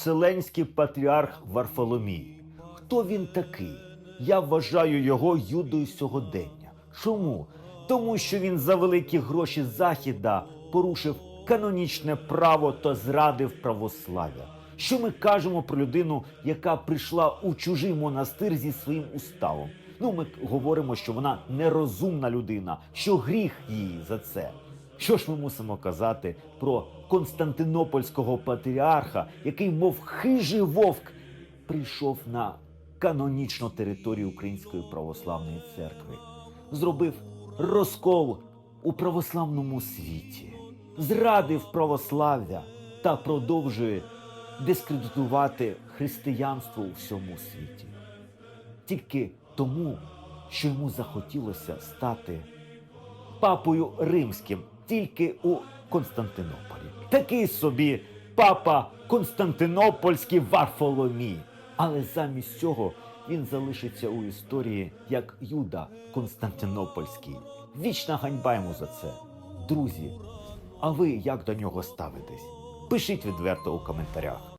Вселенський патріарх Варфоломій. Хто він такий? Я вважаю його юдою сьогодення. Чому? Тому що він за великі гроші Західа порушив канонічне право та зрадив православ'я. Що ми кажемо про людину, яка прийшла у чужий монастир зі своїм уставом? Ну, ми говоримо, що вона нерозумна людина, що гріх їй за це. Що ж ми мусимо казати про Константинопольського патріарха, який, мов хижий вовк, прийшов на канонічну територію Української православної церкви, зробив розкол у православному світі, зрадив православ'я та продовжує дискредитувати християнство у всьому світі. Тільки тому, що йому захотілося стати папою римським тільки у Константинополі. Такий собі папа Константинопольський Варфоломій. Але замість цього він залишиться у історії як Юда Константинопольський. Вічна ганьба йому за це. Друзі, а ви як до нього ставитесь? Пишіть відверто у коментарях.